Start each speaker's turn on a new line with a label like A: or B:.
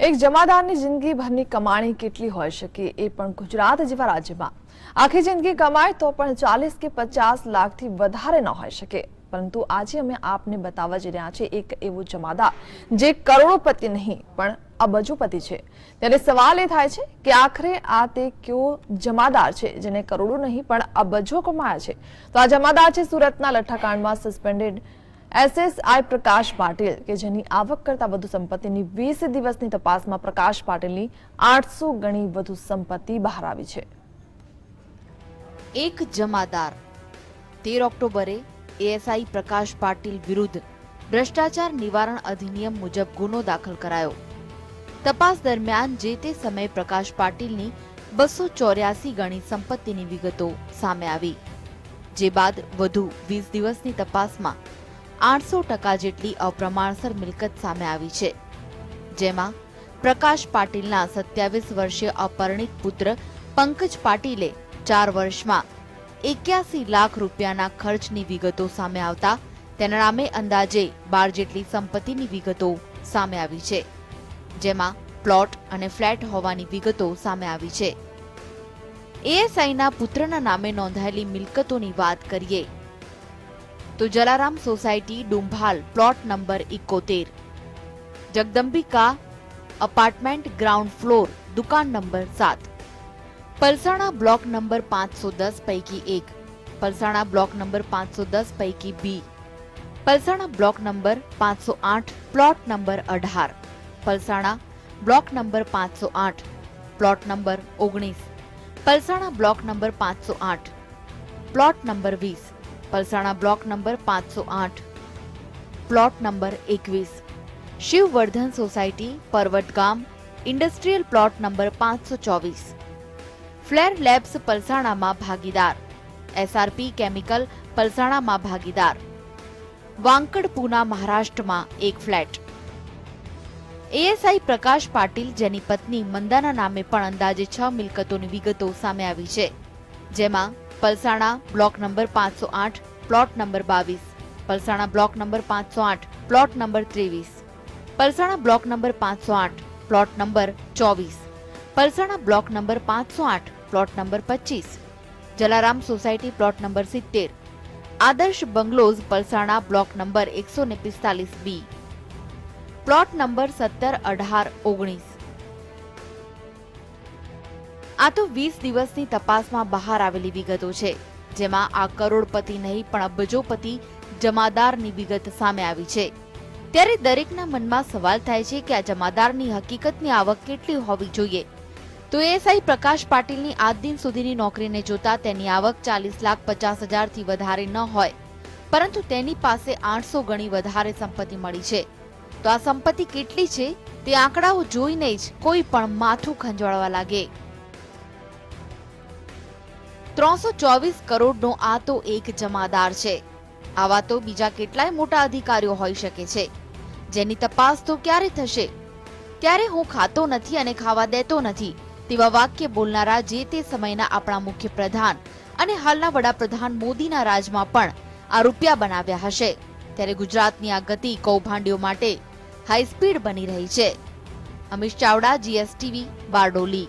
A: એક જમાદારની જિંદગીભરની કમાણી કેટલી હોઈ શકે એ પણ ગુજરાત જેવા રાજ્યમાં. આખી જિંદગી કમાય તો પણ ચાલીસ કે પચાસ લાખથી વધારે ન હોઈ શકે. પરંતુ આજે અમે આપને બતાવવા જઈ રહ્યા છે એક એવો જમાદાર જે કરોડોપતિ નહીં, પણ અબજોપતિ છે. ત્યારે સવાલ એ થાય છે કે આખરે આ તે કયો જમાદાર છે જેને કરોડો નહીં, પણ અબજો કમાયા છે? તો આ જમાદાર છે સુરતના લઠ્ઠાકાંડમાં સસ્પેન્ડેડ એસએસઆઈ પ્રકાશ પાટીલ, કે જેની આવક કરતા વધુ સંપત્તિની વીસ દિવસની તપાસમાં પ્રકાશ પાટીલની આઠસો ગણી વધુ સંપત્તિ બહાર આવી છે.
B: એક જમાદાર, તેર ઓક્ટોબરે એએસઆઈ પ્રકાશ પાટીલ વિરુદ્ધ ભ્રષ્ટાચાર નિવારણ અધિનિયમ મુજબ ગુનો દાખલ કરાયો. તપાસ દરમિયાન જે તે સમયે પ્રકાશ પાટીલની બસો ચોર્યાસી ગણી સંપત્તિની વિગતો સામે આવી, જે બાદ વધુ વીસ દિવસની તપાસમાં આઠસો ટકા જેટલી અપ્રમાણસર મિલકત સામે આવી છે. જેમાં પ્રકાશ પાટીલના સત્યાવીસ વર્ષીય અપરિણિત પુત્ર પંકજ પાટીલે ચાર વર્ષમાં એક્યાસી લાખ રૂપિયાના ખર્ચની વિગતો સામે આવતા તેના નામે અંદાજે બાર જેટલી સંપત્તિની વિગતો સામે આવી છે. જેમાં પ્લોટ અને ફ્લેટ હોવાની વિગતો સામે આવી છે. એએસઆઈના પુત્રના નામે નોંધાયેલી મિલકતોની વાત કરીએ તો Jalaram society Dumbhal plot number ઇકોતેર Jagdambika apartment ground floor દુકાન નંબર સાત પલસાણા બ્લોક નંબર પાંચસો દસ પૈકી એક પલસાણા બ્લોક નંબર પાંચસો દસ પૈકી બી પલસાણા બ્લોક નંબર પાંચસો આઠ પ્લોટ નંબર અઢાર પલસાણા બ્લોક નંબર પાંચસો આઠ પ્લોટ નંબર ઓગણીસ પલસાણા બ્લોક નંબર પાંચસો આઠ પ્લોટ નંબર વીસ પલસાણા બ્લોક નંબર પાંચસો આઠ. પ્લોટ નંબર એકવીસ. શિવવર્ધન સોસાયટી પર્વત ગામ ઇન્ડસ્ટ્રીયલ પ્લોટ નંબર પાંચસો ચોવીસ. ફ્લેર લેબ્સ પલસાણામાં ભાગીદાર. એસઆરપી કેમિકલ પલસાણામાં ભાગીદાર. વાંકડ પૂના મહારાષ્ટ્રમાં એક ફ્લેટ. એએસઆઈ પ્રકાશ પાટીલ જેની પત્ની મંદાના નામે પણ અંદાજે છ મિલકતોની વિગતો સામે આવી છે. જેમાં પલસાણા બ્લોક નંબર પાંચસો આઠ, પ્લોટ નંબર બાવીસ, પલસાણા બ્લોક નંબર પાંચસો આઠ, પ્લોટ નંબર ત્રેવીસ, પલસાણા બ્લોક નંબર પાંચસો આઠ, પ્લોટ નંબર ચોવીસ, પલસાણા બ્લોક નંબર પાંચસો આઠ, પ્લોટ નંબર પચીસ, જલારામ સોસાયટી પ્લોટ નંબર સિત્તેર, આદર્શ બંગલોઝ પલસાણા બ્લોક નંબર એકસો ને પિસ્તાલીસ બી, પ્લોટ નંબર સત્તર અઢાર ઓગણીસ આ તો વીસ દિવસની તપાસમાં બહાર આવેલી વિગતો છે, જેમાં આ કરોડપતિ નહીં, પણ અબજોપતિ જમાદારની વિગત સામે આવી છે. ત્યારે દરેકના મનમાં સવાલ થાય છે કે આ જમાદારની હકીકતની આવક કેટલી હોવી જોઈએ? તો એએસઆઈ પ્રકાશ પાટીલની આજ દિન સુધીની નોકરીને જોતા તેની આવક ચાલીસ લાખ પચાસ હજારથી વધારે ન હોય, પરંતુ તેની પાસે આઠસો ગણી વધારે સંપત્તિ મળી છે. તો આ સંપત્તિ કેટલી છે? તે આંકડાઓ જોઈને જ કોઈ પણ માથું ખંજવાળવા લાગે. ત્રણસો ચોવીસ કરોડનો આ તો એક જમાદાર છે. આવા તો બીજા કેટલાય મોટા અધિકારીઓ હોઈ શકે છે. જેની તપાસ તો ક્યારે થશે? ત્યારે હું ખાતો નથી અને ખાવા દેતો નથી, તેવા વાક્ય બોલનારા જે તે સમયના આપણા મુખ્ય પ્રધાન અને હાલના વડાપ્રધાન મોદીના રાજમાં પણ આ રૂપિયા બનાવ્યા હશે. ત્યારે ગુજરાતની આ ગતિ કૌભાંડીઓ માટે હાઈસ્પીડ બની રહી છે. અમિત ચાવડા, જીએસટીવી, બારડોલી.